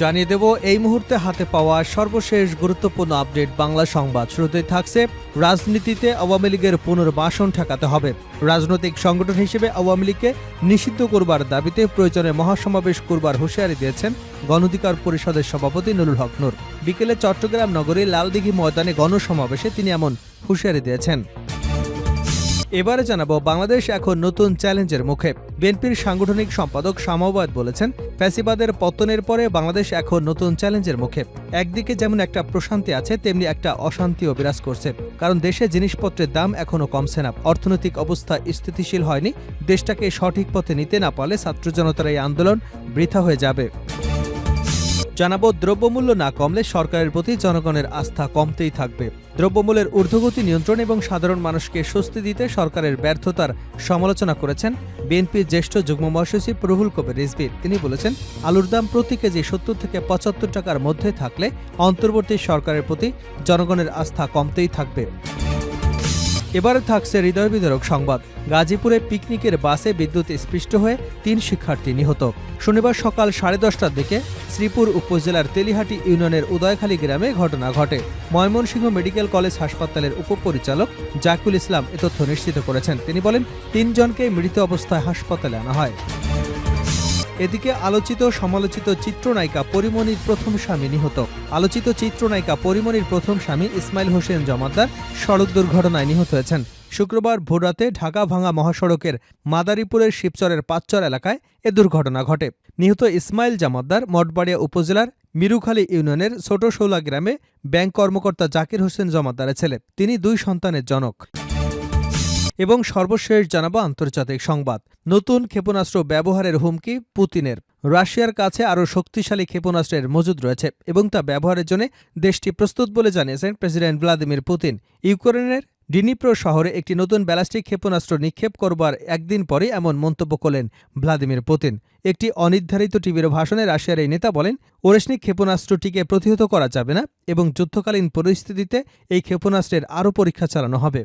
জানিয়ে দেব, এই মুহূর্তে হাতে পাওয়া সর্বশেষ গুরুত্বপূর্ণ আপডেট বাংলা সংবাদ। শুরুতেই থাকছে রাজনীতিতে আওয়ামী লীগের পুনর্বাসন ঠেকাতে হবে। রাজনৈতিক সংগঠন হিসেবে আওয়ামী লীগকে নিষিদ্ধ করবার দাবিতে প্রয়োজনে মহাসমাবেশ করবার হুঁশিয়ারি দিয়েছেন গণধিকার পরিষদের সভাপতি নুরুল হক নূর। বিকেলে চট্টগ্রাম নগরীর লালদিঘি ময়দানে গণসমাবেশে তিনি এমন হুঁশিয়ারি দিয়েছেন। এবারে জানাব, বাংলাদেশ এখন নতুন চ্যালেঞ্জের মুখে। বিএনপির সাংগঠনিক সম্পাদক শামাবাদ বলেছেন, ফ্যাসিবাদের পতনের পরে বাংলাদেশ এখন নতুন চ্যালেঞ্জের মুখে। একদিকে যেমন একটা প্রশান্তি আছে, তেমনি একটা অশান্তিও বিরাজ করছে। কারণ দেশে জিনিসপত্রের দাম এখনও কমছে না। অর্থনৈতিক অবস্থা স্থিতিশীল হয়নি। দেশটাকে সঠিক পথে নিতে না পারলে ছাত্র জনতার এই আন্দোলন বৃথা হয়ে যাবে। জানাব, দ্রব্যমূল্য না কমলে সরকারের প্রতি জনগণের আস্থা কমতেই থাকবে। দ্রব্যমূল্যের ঊর্ধ্বগতি নিয়ন্ত্রণ এবং সাধারণ মানুষকে স্বস্তি দিতে সরকারের ব্যর্থতার সমালোচনা করেছেন বিএনপির জ্যেষ্ঠ যুগ্ম মহাসচিব রুহুল কবির রিজভি। তিনি বলেছেন, আলুর দাম প্রতি কেজি সত্তর থেকে পঁচাত্তর টাকার মধ্যে থাকলে অন্তর্বর্তী সরকারের প্রতি জনগণের আস্থা কমতেই থাকবে। এবারে থাকছে হৃদয় বিদারক সংবাদ। গাজীপুরে পিকনিকের বাসে বিদ্যুৎ স্পৃষ্ট হয়ে তিন শিক্ষার্থী নিহত। শনিবার সকাল সাড়ে দশটার দিকে শ্রীপুর উপজেলার তেলিহাটি ইউনিয়নের উদয়খালী গ্রামে ঘটনা ঘটে। ময়মনসিংহ মেডিকেল কলেজ হাসপাতালের উপপরিচালক জাকুল ইসলাম এ তথ্য নিশ্চিত করেছেন। তিনি বলেন তিনজনকে মৃত অবস্থায় হাসপাতালে আনা হয়। এদিকে আলোচিত সমালোচিত চিত্রনায়িকা পরিমণির প্রথম স্বামী নিহত। আলোচিত চিত্রনায়িকা পরিমণির প্রথম স্বামী ইসমাইল হোসেন জমাদ্দার সড়ক দুর্ঘটনায় নিহত হয়েছেন। শুক্রবার ভোররাতে ঢাকা ভাঙা মহাসড়কের মাদারীপুরের শিবচরের পাঁচচর এলাকায় এ দুর্ঘটনা ঘটে। নিহত ইসমাইল জামাদ্দার মঠবাড়িয়া উপজেলার মিরুখালী ইউনিয়নের ছোট শৌলা গ্রামে ব্যাংক কর্মকর্তা জাকির হোসেন জমাদ্দারের ছেলে। তিনি দুই সন্তানের জনক। এবং সর্বশেষ জানাব আন্তর্জাতিক সংবাদ। নতুন ক্ষেপণাস্ত্র ব্যবহারের হুমকি পুতিনের। রাশিয়ার কাছে আরও শক্তিশালী ক্ষেপণাস্ত্রের মজুদ রয়েছে এবং তা ব্যবহারের জন্য দেশটি প্রস্তুত বলে জানিয়েছেন প্রেসিডেন্ট ভ্লাদিমির পুতিন। ইউক্রেনের ডিনিপ্রো শহরে একটি নতুন ব্যালাস্টিক ক্ষেপণাস্ত্র নিক্ষেপ করবার একদিন পরে এমন মন্তব্য করলেন ভ্লাদিমির পুতিন। একটি অনির্ধারিত টিভির ভাষণে রাশিয়ার এই নেতা বলেন ওরেশনিক ক্ষেপণাস্ত্রটিকে প্রতিহত করা যাবে না এবং যুদ্ধকালীন পরিস্থিতিতে এই ক্ষেপণাস্ত্রের আরও পরীক্ষা চালানো হবে।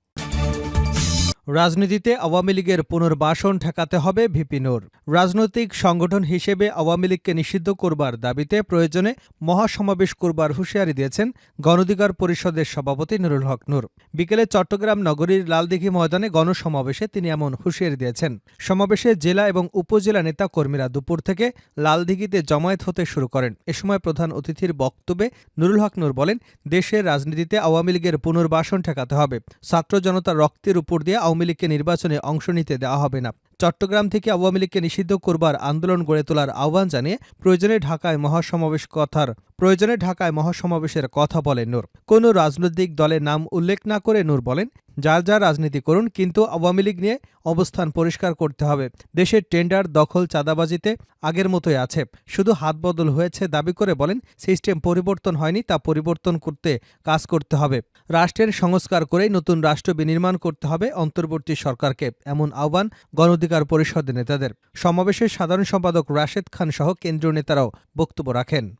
রাজনীতিতে আওয়ামী লীগের পুনর্বাসন ঠেকাতে হবে ভিপিনুর রাজনৈতিক সংগঠন হিসেবে আওয়ামী লীগকে নিষিদ্ধ করবার দাবিতে প্রয়োজনে মহাসমাবেশ করবার হুঁশিয়ারি দিয়েছেন গণধিকার পরিষদের সভাপতি নুরুল হক নূর। বিকেলে চট্টগ্রাম নগরীর লালদিঘি ময়দানে গণসমাবেশে তিনি এমন হুঁশিয়ারি দিয়েছেন। সমাবেশে জেলা এবং উপজেলা নেতা কর্মীরা দুপুর থেকে লালদিঘিতে জমায়েত হতে শুরু করেন। এ সময় প্রধান অতিথির বক্তব্যে নুরুল হক নূর বলেন, দেশের রাজনীতিতে আওয়ামী লীগের পুনর্বাসন ঠেকাতে হবে। ছাত্র জনতার রক্তের উপর দিয়ে আওয়ামী লীগকে নির্বাচনে অংশ নিতে দেওয়া হবে না। চট্টগ্রাম থেকে আওয়ামী লীগকে নিষিদ্ধ করবার আন্দোলন গড়ে তোলার আহ্বান জানিয়ে প্রয়োজনে ঢাকায় মহাসমাবেশ কথার, প্রয়োজনে ঢাকায় মহাসমাবেশের কথা বলেন নূর। কোনো রাজনৈতিক দলের নাম উল্লেখ না করে নূর বলেন, যার যা রাজনীতি করুন, কিন্তু আওয়ামী লীগ নিয়ে অবস্থান পরিষ্কার করতে হবে। দেশের টেন্ডার দখল চাঁদাবাজিতে আগের মতোই আছে। শুধু হাত বদল হয়েছে দাবি করে বলেন, সিস্টেম পরিবর্তন হয়নি, তা পরিবর্তন করতে কাজ করতে হবে। রাষ্ট্রের সংস্কার করেই নতুন রাষ্ট্র বিনির্মাণ করতে হবে অন্তর্বর্তী সরকারকে। এমন আহ্বান গণঅধিকার পরিষদের নেতাদের। সমাবেশে সাধারণ সম্পাদক রাশেদ খান সহ কেন্দ্রীয় নেতারাও বক্তব্য রাখেন।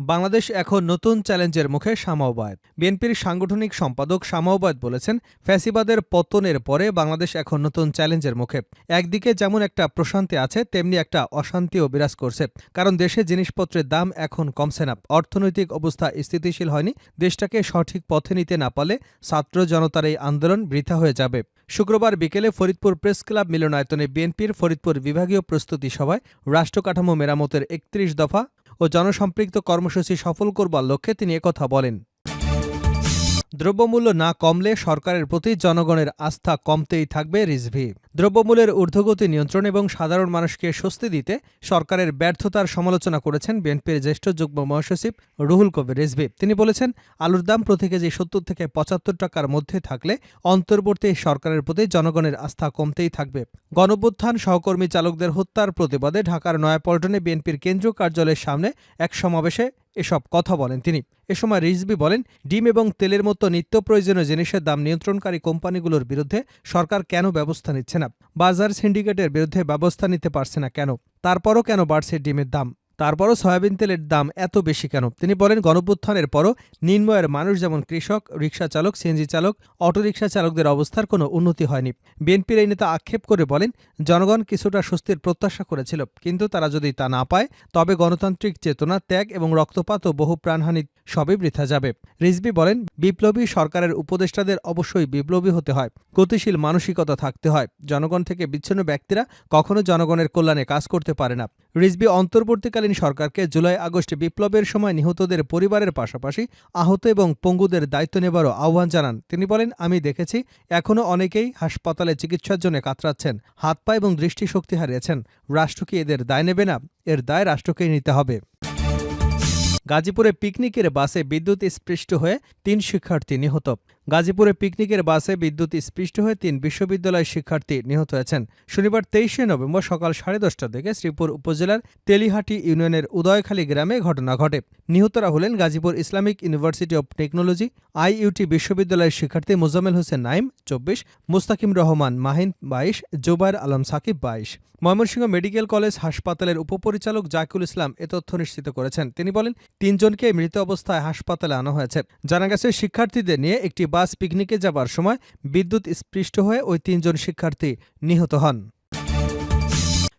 বাংলাদেশ এখন নতুন চ্যালেঞ্জের মুখে সামাওবাদ বিএনপির সাংগঠনিক সম্পাদক সামাওবাদ বলেছেন, ফ্যাসিবাদের পতনের পরে বাংলাদেশ এখন নতুন চ্যালেঞ্জের মুখে। একদিকে যেমন একটা প্রশান্তি আছে, তেমনি একটা অশান্তিও বিরাজ করছে। কারণ দেশে জিনিসপত্রের দাম এখন কমছে না। অর্থনৈতিক অবস্থা স্থিতিশীল হয়নি। দেশটাকে সঠিক পথে নিতে না পারলে ছাত্র জনতার এই আন্দোলন বৃথা হয়ে যাবে। শুক্রবার বিকেলে ফরিদপুর প্রেস ক্লাব মিলনায়তনে বিএনপির ফরিদপুর বিভাগীয় প্রস্তুতি সভায় রাষ্ট্রকাঠামো মেরামতের একত্রিশ দফা ও জনসম্পৃক্ত কর্মসূচি সফল করবার লক্ষ্যে তিনি একথা বলেন। দ্রব্যমূল্য না কমলে সরকারের প্রতি জনগণের আস্থা কমতেই থাকবে রিজভি। দ্রব্যমূল্যের ঊর্ধ্বগতি নিয়ন্ত্রণ এবং সাধারণ মানুষকে স্বস্তি দিতে সরকারের ব্যর্থতার সমালোচনা করেছেন বিএনপির জ্যেষ্ঠ যুগ্ম মহাসচিব রুহুল কবির রিজভি। তিনি বলেছেন, আলুর দাম প্রতি কেজি সত্তর থেকে পঁচাত্তর টাকার মধ্যে থাকলে অন্তর্বর্তী সরকারের প্রতি জনগণের আস্থা কমতেই থাকবে। গণভ্যুত্থান, সহকর্মী চালকদের হত্যার প্রতিবাদে ঢাকার নয়াপল্টনে বিএনপির কেন্দ্রীয় কার্যালয়ের সামনে এক সমাবেশে এসব কথা বলেন তিনি। এ সময় রিজবি বলেন, ডিম এবং তেলের মতো নিত্য প্রয়োজনীয় জিনিসের দাম নিয়ন্ত্রণকারী কোম্পানিগুলোর বিরুদ্ধে সরকার কেন ব্যবস্থা নিচ্ছে না। বাজার সিন্ডিকেটের বিরুদ্ধে ব্যবস্থা নিতে পারছে না কেন? তারপরও কেন বাড়ছে ডিমের দাম? তারপরও সয়াবিন তেলের দাম এত বেশি কেন? তিনি বলেন, গণপুত্থানের পরও নিম্নয়ের মানুষ যেমন কৃষক রিক্সা চালক, সিএনজি চালক, অটোরিকশা চালকদের অবস্থার কোনো উন্নতি হয়নি। বিএনপির এই নেতা আক্ষেপ করে বলেন, জনগণ কিছুটা স্বস্তির প্রত্যাশা করেছিল, কিন্তু তারা যদি তা না পায়, তবে গণতান্ত্রিক চেতনা, ত্যাগ এবং রক্তপাত ও বহু প্রাণহানি সবই বৃথা যাবে। রিজবি বলেন, বিপ্লবী সরকারের উপদেষ্টাদের অবশ্যই বিপ্লবী হতে হয়, গতিশীল মানসিকতা থাকতে হয়। জনগণ থেকে বিচ্ছিন্ন ব্যক্তিরা কখনো জনগণের কল্যাণে কাজ করতে পারে না। রিজবি অন্তর্বর্তীকালীন সরকারকে জুলাই আগস্টে বিপ্লবের সময় নিহতদের পরিবারের পাশাপাশি আহত এবং পঙ্গুদের দায়িত্ব নেবারও আহ্বান জানান। তিনি বলেন, আমি দেখেছি, এখনও অনেকেই হাসপাতালে চিকিৎসার জন্য কাতরাচ্ছেন, হাত পা এবং দৃষ্টিশক্তি হারিয়েছেন। রাষ্ট্র কি এদের দায় নেবে না? এর দায় রাষ্ট্রকেই নিতে হবে। গাজীপুরে পিকনিকের বাসে বিদ্যুৎ স্পৃষ্ট হয়ে তিন শিক্ষার্থী নিহত। গাজীপুরে পিকনিকের বাসে বিদ্যুৎ স্পৃষ্ট হয়ে তিন বিশ্ববিদ্যালয় শিক্ষার্থী নিহত হয়েছেন। শনিবার তেইশে নভেম্বর সকাল সাড়ে দশটার দিকে শ্রীপুর উপজেলার তেলিহাটি ইউনিয়নের উদয়খালী গ্রামে ঘটনা ঘটে। নিহতরা হলেন Gazipur Islamic University of Technology, IUT বিশ্ববিদ্যালয়ের শিক্ষার্থী মোজাম্মেল হোসেন নাইম চব্বিশ, মুস্তাকিম রহমান মাহিন, বাইশ জোবায়ের আলম সাকিব, বাইশ। ময়মনসিংহ মেডিকেল কলেজ হাসপাতালের উপপরিচালক জাকিউল ইসলাম এ তথ্য নিশ্চিত করেছেন। তিনি বলেন, তিনজনকে মৃত অবস্থায় হাসপাতালে আনা হয়েছে। জানা গেছে, শিক্ষার্থীদের নিয়ে একটি বাস পিকনিকে যাবার সময় বিদ্যুৎ স্পৃষ্ট হয়ে ওই তিনজন শিক্ষার্থী নিহত হন।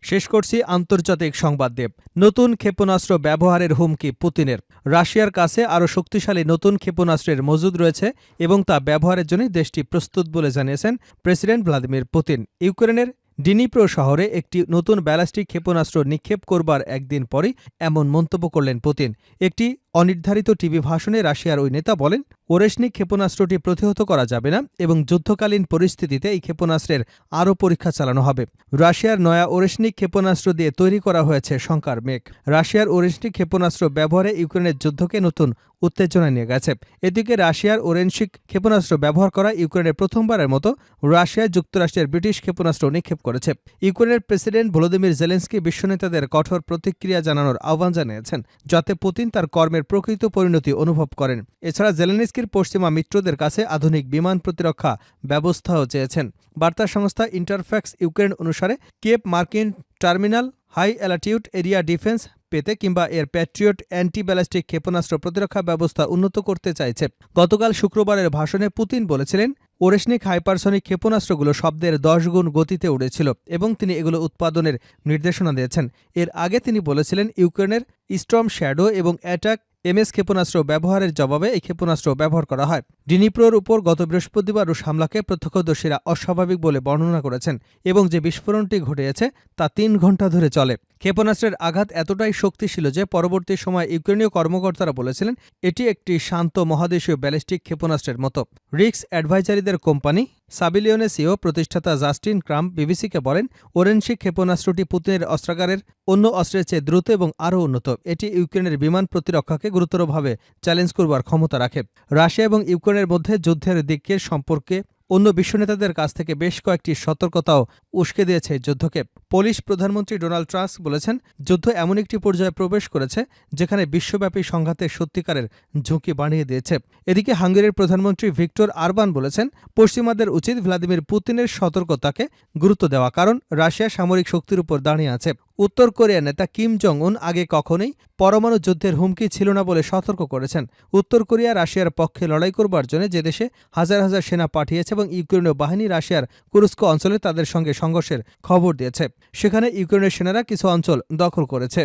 শেষ করছি আন্তর্জাতিক সংবাদ দেব। নতুন ক্ষেপণাস্ত্র ব্যবহারের হুমকি পুতিনের। রাশিয়ার কাছে আরও শক্তিশালী নতুন ক্ষেপণাস্ত্রের মজুদ রয়েছে এবং তা ব্যবহারের জন্য দেশটি প্রস্তুত বলে জানিয়েছেন প্রেসিডেন্ট ভ্লাদিমির পুতিন। ইউক্রেনের ডিনিপ্রো শহরে একটি নতুন ব্যালাস্টিক ক্ষেপণাস্ত্র নিক্ষেপ করবার একদিন পরই এমন মন্তব্য করলেন পুতিন। একটি অনির্ধারিত টিভি ভাষণে রাশিয়ার ওই নেতা বলেন ওরেশনিক ক্ষেপণাস্ত্রটি প্রতিহত করা যাবে না এবং যুদ্ধকালীন পরিস্থিতিতে এই ক্ষেপণাস্ত্রের আরও পরীক্ষা চালানো হবে। রাশিয়ার নয়া ওরেশনিক ক্ষেপণাস্ত্র দিয়ে তৈরি করা হয়েছে শঙ্কার মেঘ। রাশিয়ার ওরেশনিক ক্ষেপণাস্ত্র ব্যবহারে ইউক্রেনের যুদ্ধকে নতুন উত্তেজনা নিয়ে গেছে। এদিকে রাশিয়ার ওরেনশিক ক্ষেপণাস্ত্র ব্যবহার করা ইউক্রেনের প্রথমবারের মতো রাশিয়ায় যুক্তরাষ্ট্রের ব্রিটিশ ক্ষেপণাস্ত্র নিক্ষেপ করেছে। ইউক্রেনের প্রেসিডেন্ট ভলোদিমির জেলেন্সকি বিশ্বনেতাদের কঠোর প্রতিক্রিয়া জানানোর আহ্বান জানিয়েছেন, যাতে পুতিন তার কর্মের প্রকৃত পরিণতি অনুভব করেন। এছাড়া জেলেনস্কির পশ্চিমা মিত্রদের কাছে আধুনিক বিমান প্রতিরক্ষা ব্যবস্থাও চেয়েছেন। বার্তা সংস্থা ইন্টারফ্যাক্স ইউক্রেন অনুসারে, কেপ মার্কিন terminal high altitude area defence পেতে কিংবা এর প্যাট্রিয়ট অ্যান্টি ব্যালিস্টিক ক্ষেপণাস্ত্র প্রতিরক্ষা ব্যবস্থা উন্নত করতে চাইছে। গতকাল শুক্রবারের ভাষণে পুতিন বলেছিলেন, ওরেশনিক হাইপারসনিক ক্ষেপণাস্ত্রগুলো শব্দের দশ গুণ গতিতে উড়েছিল এবং তিনি এগুলো উৎপাদনের নির্দেশনা দিয়েছেন। এর আগে তিনি বলেছিলেন, ইউক্রেনের স্টর্ম শ্যাডো এবং অ্যাটাক এমএস ক্ষেপণাস্ত্র ব্যবহারের জবাবে এই ক্ষেপণাস্ত্র ব্যবহার করা হয়। ডিনিপ্রোর উপর গত বৃহস্পতিবার রুশ হামলাকে প্রত্যক্ষদর্শীরা অস্বাভাবিক বলে বর্ণনা করেছেন এবং যে বিস্ফোরণটি ঘটেছে তা তিন ঘণ্টা ধরে চলে। ক্ষেপণাস্ত্রের আঘাত এতটাই শক্তি ছিল যে পরবর্তী সময় ইউক্রেনীয় কর্মকর্তারা বলেছিলেন, এটি একটি শান্ত মহাদেশীয় ব্যালিস্টিক ক্ষেপণাস্ত্রের মতো। রিক্স অ্যাডভাইজারিদের কোম্পানি সাবিলিয়নে সিও প্রতিষ্ঠাতা জাস্টিন ক্রাম বিবিসিকে বলেন ওরেনশিক ক্ষেপণাস্ত্রটি পুতিনের অস্ত্রাগারের অন্য অস্ত্রের চেয়ে দ্রুত এবং আরও উন্নত। এটি ইউক্রেনের বিমান প্রতিরক্ষাকে গুরুতরভাবে চ্যালেঞ্জ করবার ক্ষমতা রাখে। রাশিয়া এবং ইউক্রেনের মধ্যে যুদ্ধের দিকের সম্পর্কে অন্য বিশ্বনেতাদের কাছ থেকে বেশ কয়েকটি সতর্কতাও উস্কে দিয়েছে যুদ্ধকে। পোলিশ প্রধানমন্ত্রী ডোনাল্ড ট্রাম্প বলেছেন, যুদ্ধ এমন একটি পর্যায়ে প্রবেশ করেছে যেখানে বিশ্বব্যাপী সংঘাতের সত্যিকারের ঝুঁকি বাড়িয়ে দিয়েছে। এদিকে হাঙ্গেরির প্রধানমন্ত্রী ভিক্টর আরবান বলেছেন, পশ্চিমাদের উচিত ভ্লাদিমির পুতিনের সতর্কতাকে গুরুত্ব দেওয়া কারণ রাশিয়া সামরিক শক্তির উপর দাঁড়িয়ে আছে। উত্তর কোরিয়ার নেতা কিম জং উন আগে কখনোই পরমাণু যুদ্ধের হুমকি ছিল না বলে সতর্ক করেছেন। উত্তর কোরিয়া রাশিয়ার পক্ষে লড়াই করবার জন্য যে দেশে হাজার হাজার সেনা পাঠিয়েছে এবং ইউক্রেনীয় বাহিনী রাশিয়ার কুরস্ক অঞ্চলে তাদের সঙ্গে সংঘর্ষের খবর দিয়েছে। সেখানে ইউক্রেনের সেনারা কিছু অঞ্চল দখল করেছে।